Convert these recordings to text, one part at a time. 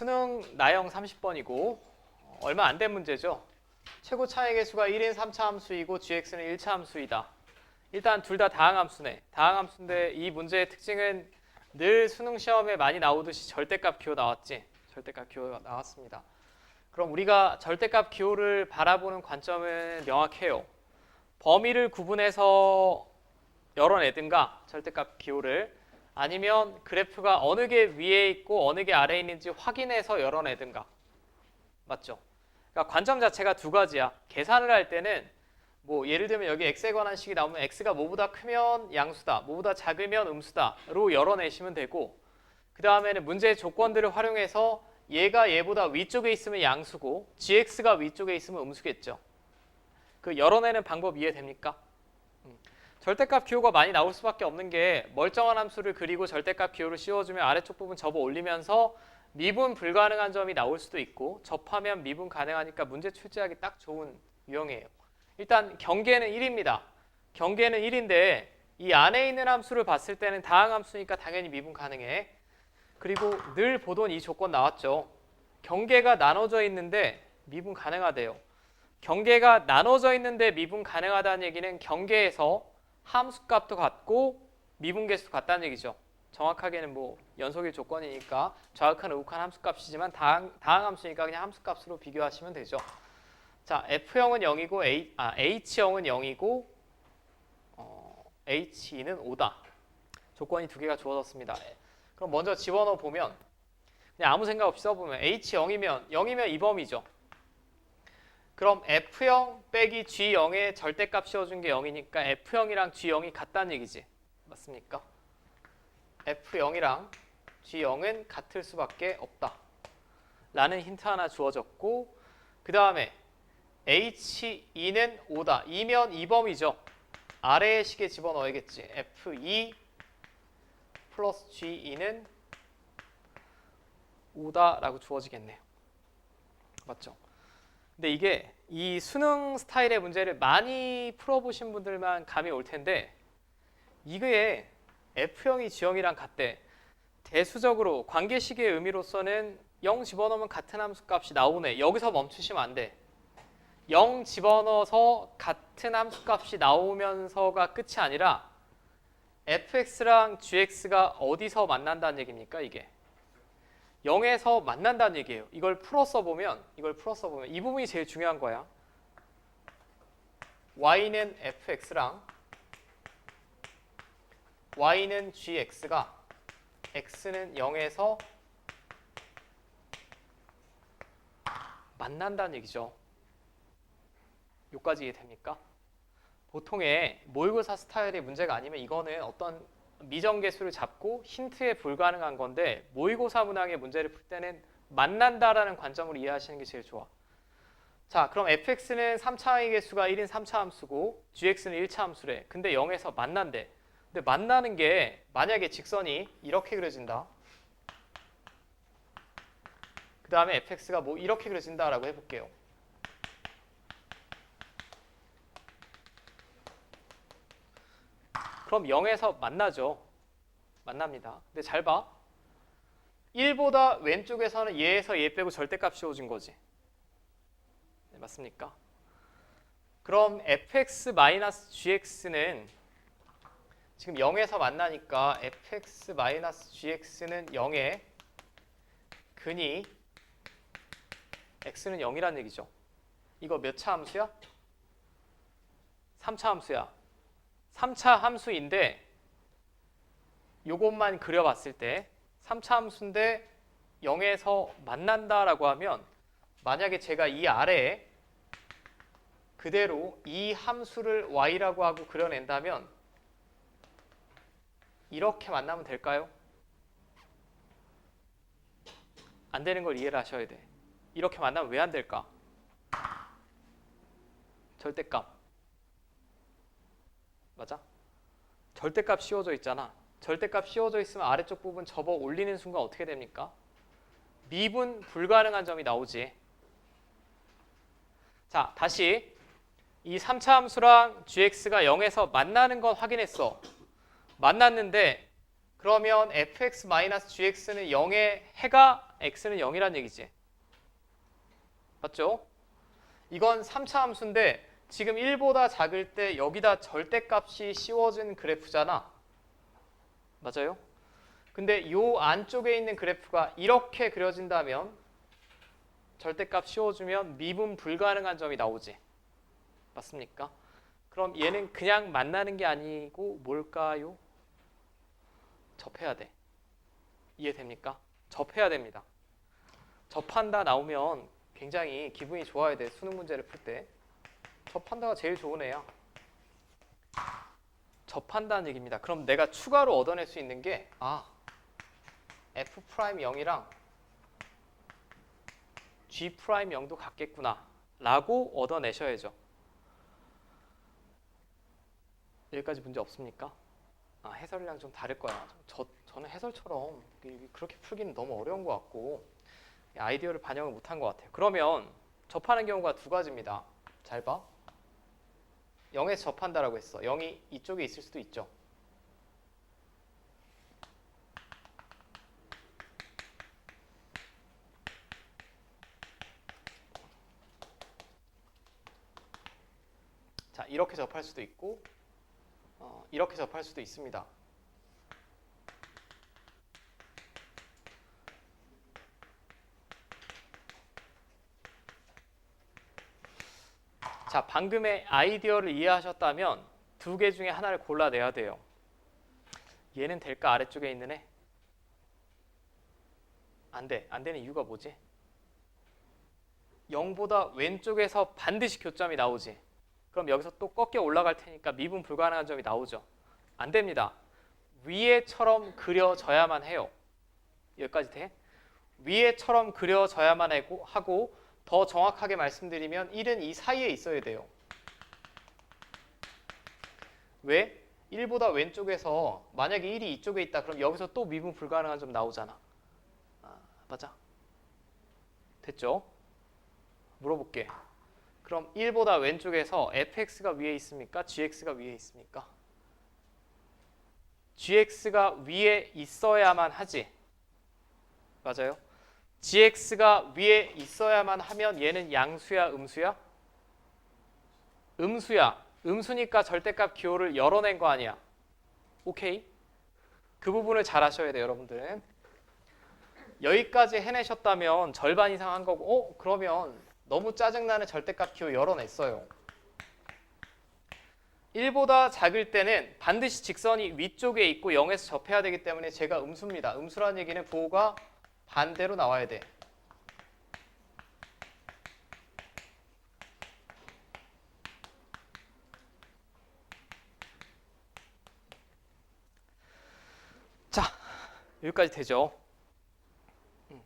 수능 나형 30번이고 얼마 안 된 문제죠. 최고 차액의 수가 1인 3차 함수이고 gx는 1차 함수이다. 일단 둘 다 다항 함수네. 다항 함수인데 이 문제의 특징은 늘 수능 시험에 많이 나오듯이 절대값 기호 나왔지. 절대값 기호가 나왔습니다. 그럼 우리가 절대값 기호를 바라보는 관점은 명확해요. 범위를 구분해서 열어내든가 절대값 기호를 아니면 그래프가 어느 게 위에 있고 어느 게 아래에 있는지 확인해서 열어내든가 맞죠? 그러니까 관점 자체가 두 가지야. 계산을 할 때는 뭐 예를 들면 여기 x에 관한 식이 나오면 x가 뭐보다 크면 양수다, 뭐보다 작으면 음수다로 열어내시면 되고 그 다음에는 문제의 조건들을 활용해서 얘가 얘보다 위쪽에 있으면 양수고 gx가 위쪽에 있으면 음수겠죠. 그 열어내는 방법 이해됩니까? 음. 절대값 기호가 많이 나올 수밖에 없는 게 멀쩡한 함수를 그리고 절대값 기호를 씌워주면 아래쪽 부분 접어 올리면서 미분 불가능한 점이 나올 수도 있고 접하면 미분 가능하니까 문제 출제하기 딱 좋은 유형이에요. 일단 경계는 1입니다. 경계는 1인데 이 안에 있는 함수를 봤을 때는 다항함수니까 당연히 미분 가능해. 그리고 늘 보던 이 조건 나왔죠. 경계가 나눠져 있는데 미분 가능하대요. 경계가 나눠져 있는데 미분 가능하다는 얘기는 경계에서 함수값도 같고 미분 개수도 같다는 얘기죠. 정확하게는 뭐 연속일 조건이니까 좌극한 우극한 함수값이지만 다항, 다항 함수니까 그냥 함수값으로 비교하시면 되죠. 자, F형은 0이고 A, 아, H형은 0이고 어, H2는 5다. 조건이 두 개가 주어졌습니다. 그럼 먼저 집어넣어 보면 그냥 아무 생각 없이 써보면 H 0이면 0이면 이 범위죠. 그럼 F0 빼기 G0의 절대값 씌워준 게 0이니까 F0이랑 G0이 같다는 얘기지. 맞습니까? F0이랑 G0은 같을 수밖에 없다. 라는 힌트 하나 주어졌고 그 다음에 H2는 5다. 2면 2범이죠. 아래의 식에 집어넣어야겠지. F2 플러스 G2는 5다라고 주어지겠네요. 맞죠? 근데 이게 이 수능 스타일의 문제를 많이 풀어보신 분들만 감이 올 텐데 이게 F형이 G형이랑 같대. 대수적으로 관계식의 의미로서는 0 집어넣으면 같은 함수 값이 나오네. 여기서 멈추시면 안 돼. 0 집어넣어서 같은 함수 값이 나오면서가 끝이 아니라 fx랑 gx가 어디서 만난다는 얘기입니까 이게 0에서 만난다는 얘기예요. 이걸 풀어 써보면 이걸 풀어 써보면 이 부분이 제일 중요한 거야. y는 fx랑 y는 gx가 x는 0에서 만난다는 얘기죠. 요까지 이해됩니까? 보통의 모의고사 스타일의 문제가 아니면 이거는 어떤 미정계수를 잡고 힌트에 불가능한 건데 모의고사 문항의 문제를 풀 때는 만난다라는 관점으로 이해하시는 게 제일 좋아. 자, 그럼 fx는 3차의 개수가 1인 3차 함수고 gx는 1차 함수래. 근데 0에서 만난대. 근데 만나는 게 만약에 직선이 이렇게 그려진다. 그 다음에 fx가 뭐 이렇게 그려진다라고 해볼게요. 그럼 0에서 만나죠. 만납니다. 근데 잘 봐. 1보다 왼쪽에서는 얘에서 얘 빼고 절대값 씌워준 거지. 네, 맞습니까? 그럼 fx-gx는 지금 0에서 만나니까 fx-gx는 0에 근이 x는 0이라는 얘기죠. 이거 몇 차 함수야? 3차 함수야. 3차 함수인데 요것만 그려봤을 때 3차 함수인데 0에서 만난다라고 하면 만약에 제가 이 아래에 그대로 이 함수를 y라고 하고 그려낸다면 이렇게 만나면 될까요? 안 되는 걸 이해를 하셔야 돼. 이렇게 만나면 왜 안 될까? 절대값. 맞아? 절대값 씌워져 있잖아. 절대값 씌워져 있으면 아래쪽 부분 접어 올리는 순간 어떻게 됩니까? 미분 불가능한 점이 나오지. 자, 다시 이 3차 함수랑 gx가 0에서 만나는 건 확인했어. 만났는데 그러면 fx-gx는 0의 해가 x는 0이란 얘기지. 맞죠? 이건 3차 함수인데 지금 1보다 작을 때 여기다 절대값이 씌워진 그래프잖아. 맞아요? 근데 요 안쪽에 있는 그래프가 이렇게 그려진다면 절대값 씌워주면 미분 불가능한 점이 나오지. 맞습니까? 그럼 얘는 그냥 만나는 게 아니고 뭘까요? 접해야 돼. 이해됩니까? 접해야 됩니다. 접한다 나오면 굉장히 기분이 좋아야 돼. 수능 문제를 풀 때. 접한다가 제일 좋은 애야. 접한다는 얘기입니다. 그럼 내가 추가로 얻어낼 수 있는 게 아, f 프라임 0이랑 g 프라임 0도 같겠구나 라고 얻어내셔야죠. 여기까지 문제 없습니까? 아, 해설이랑 좀 다를 거야. 저, 저는 해설처럼 그렇게 풀기는 너무 어려운 것 같고 아이디어를 반영을 못한 것 같아요. 그러면 접하는 경우가 두 가지입니다. 잘 봐. 0에서 접한다라고 했어. 0이 이쪽에 있을 수도 있죠. 자, 이렇게 접할 수도 있고 어, 이렇게 접할 수도 있습니다. 자, 방금의 아이디어를 이해하셨다면 두 개 중에 하나를 골라내야 돼요. 얘는 될까 아래쪽에 있는 애? 안 돼. 안 되는 이유가 뭐지? 0보다 왼쪽에서 반드시 교점이 나오지. 그럼 여기서 또 꺾여 올라갈 테니까 미분 불가능한 점이 나오죠. 안 됩니다. 위에처럼 그려져야만 해요. 여기까지 돼? 위에처럼 그려져야만 하고, 더 정확하게 말씀드리면 1은 이 사이에 있어야 돼요. 왜? 1보다 왼쪽에서 만약에 1이 이쪽에 있다 그럼 여기서 또 미분 불가능한 점 나오잖아. 아, 맞아. 됐죠? 물어볼게. 그럼 1보다 왼쪽에서 fx가 위에 있습니까? gx가 위에 있습니까? gx가 위에 있어야만 하지. 맞아요? Gx가 위에 있어야만 하면 얘는 양수야, 음수야? 음수야. 음수니까 절대값 기호를 열어낸 거 아니야. 오케이? 그 부분을 잘 하셔야 돼요, 여러분들은. 여기까지 해내셨다면 절반 이상 한 거고, 어? 그러면 너무 짜증나는 절대값 기호 열어냈어요. 1보다 작을 때는 반드시 직선이 위쪽에 있고 0에서 접해야 되기 때문에 제가 음수입니다. 음수라는 얘기는 부호가 반대로 나와야 돼. 자, 여기까지 되죠. 음.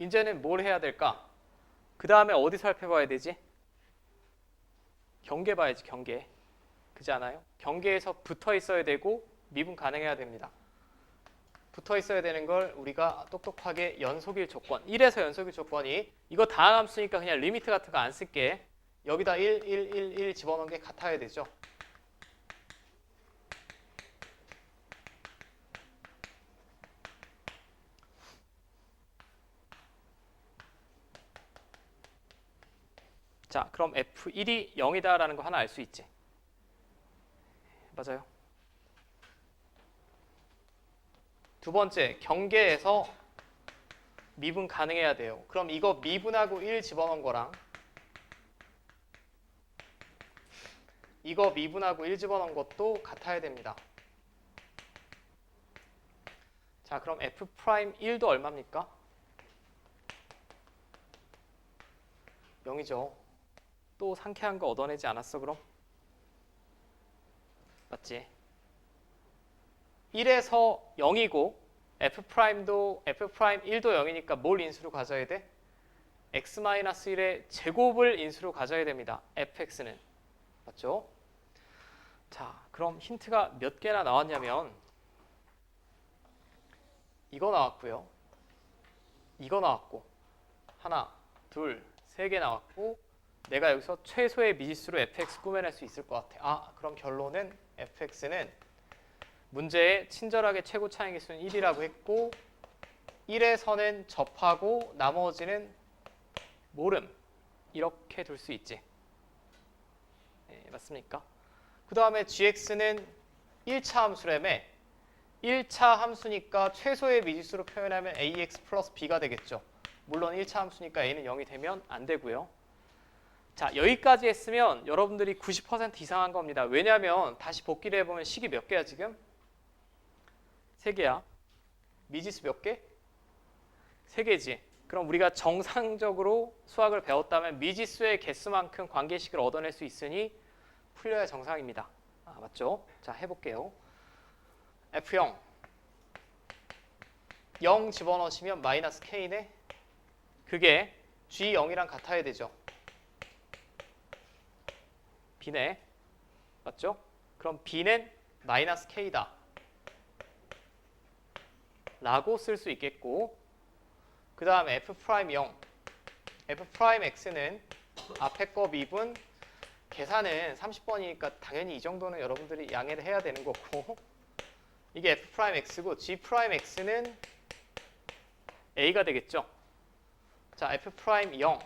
이제는 뭘 해야 될까? 그 다음에 어디 살펴봐야 되지? 경계 봐야지, 경계. 그지 않아요? 경계에서 붙어 있어야 되고 미분 가능해야 됩니다. 붙어 있어야 되는 걸 우리가 똑똑하게 연속일 조건 1에서 연속일 조건이 이거 다항 함수니까 그냥 리미트 같은 거 안 쓸게. 여기다 1, 1, 1, 1 집어넣은 게 같아야 되죠. 자 그럼 F1이 0이다라는 거 하나 알 수 있지? 맞아요 두 번째, 경계에서 미분 가능해야 돼요. 그럼 이거 미분하고 1 집어넣은 거랑 이거 미분하고 1 집어넣은 것도 같아야 됩니다. 자, 그럼 f 프라임 1도 얼마입니까? 0이죠. 또 상쾌한 거 얻어내지 않았어, 그럼? 맞지? 1에서 0이고 f 프라임도 f 프라임 1도 0이니까 뭘 인수로 가져야 돼? x-1의 제곱을 인수로 가져야 됩니다. fx는. 맞죠? 자, 그럼 힌트가 몇 개나 나왔냐면 이거 나왔고요. 이거 나왔고 하나, 둘, 세 개 나왔고 내가 여기서 최소의 미지수로 fx 꾸며낼 수 있을 것 같아. 아, 그럼 결론은 fx는 문제에 친절하게 최고 차항의 수는 1이라고 했고 1에서는 접하고 나머지는 모름 이렇게 둘 수 있지. 네, 맞습니까? 그 다음에 gx는 1차 함수라며 1차 함수니까 최소의 미지수로 표현하면 ax 플러스 b가 되겠죠. 물론 1차 함수니까 a는 0이 되면 안 되고요. 자 여기까지 했으면 여러분들이 90% 이상한 겁니다. 왜냐하면 다시 복기를 해보면 식이 몇 개야 지금? 세 개야. 미지수 몇 개? 세 개지. 그럼 우리가 정상적으로 수학을 배웠다면 미지수의 개수만큼 관계식을 얻어낼 수 있으니 풀려야 정상입니다. 아, 맞죠? 자 해볼게요. F0 0 집어넣으시면 마이너스 K네 그게 G0이랑 같아야 되죠. B네 맞죠? 그럼 B는 마이너스 K다 라고 쓸 수 있겠고 그 다음에 F 프라임 0 F 프라임 X는 앞에 거 미분 계산은 30번이니까 당연히 이 정도는 여러분들이 양해를 해야 되는 거고 이게 F 프라임 X고 G 프라임 X는 A가 되겠죠. 자, F 프라임 0.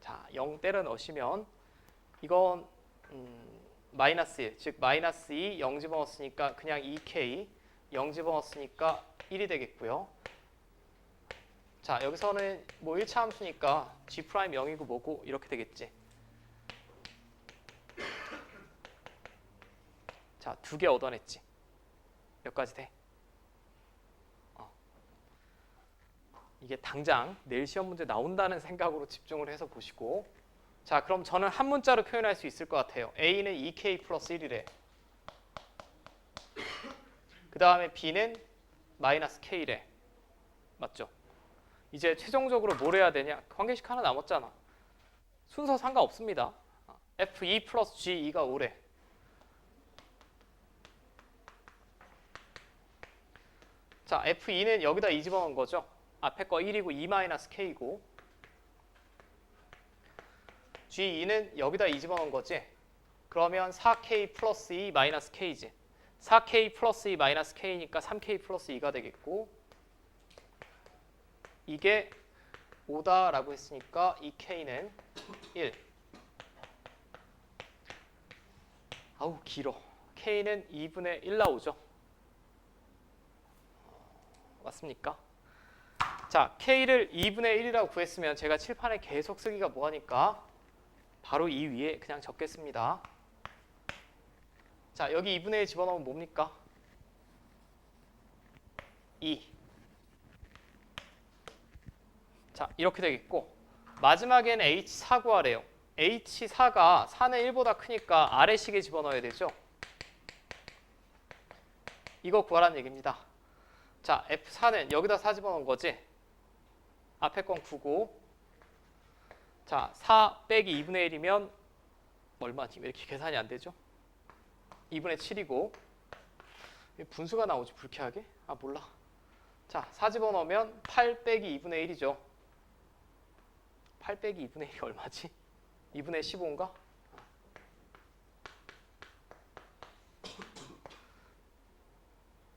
자, 0 때려 넣으시면 이건 음, 마이너스 1, 즉 마이너스 2, 0 집어넣었으니까 그냥 2K, 0 집어넣었으니까 1이 되겠고요. 자, 여기서는 뭐 1차 함수니까 G 프라임 0이고 뭐고 이렇게 되겠지. 자, 두 개 얻어냈지. 몇 가지 돼? 어. 이게 당장 내일 시험 문제 나온다는 생각으로 집중을 해서 보시고 자 그럼 저는 한 문자로 표현할 수 있을 것 같아요 A는 2K 플러스 1이래 그 다음에 B는 마이너스 K래 맞죠? 이제 최종적으로 뭘 해야 되냐 관계식 하나 남았잖아 순서 상관없습니다 F2 플러스 G2가 5래 자, F2는 여기다 2 집어넣은 거죠. 앞에 거 1이고 2-K고 G2는 여기다 2 집어넣은 거지. 그러면 4K 플러스 2 마이너스 K지. 4K 플러스 2 마이너스 K니까 3K 플러스 2가 되겠고 이게 5다라고 했으니까 2K는 1. 아우 길어. K는 2분의 1 나오죠. 맞습니까? 자, K를 2분의 1이라고 구했으면 제가 칠판에 계속 쓰기가 뭐하니까 바로 이 위에 그냥 적겠습니다. 자, 여기 2분의 1 집어넣으면 뭡니까? 2. 자, 이렇게 되겠고 마지막에는 H4 구하래요. H4가 4는 1보다 크니까 아래 식에 집어넣어야 되죠. 이거 구하라는 얘기입니다. 자, F4는 여기다 4 집어넣은 거지. 앞에 건 9고. 자, 4 빼기 2분의 1이면 얼마지? 왜 이렇게 계산이 안 되죠? 2분의 7이고. 분수가 나오지 불쾌하게? 아, 몰라. 자, 4 집어넣으면 8 빼기 2분의 1이죠. 8 빼기 2분의 1이 얼마지? 2분의 15인가?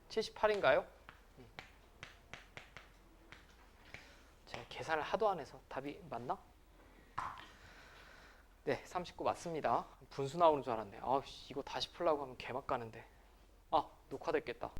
(78인가요) 제가 계산을 하도 안 해서 답이 맞나? 네, 39 맞습니다. 분수 나오는 줄 알았네. 아, 이거 다시 풀라고 하면 개막 가는데. 아, 녹화됐겠다.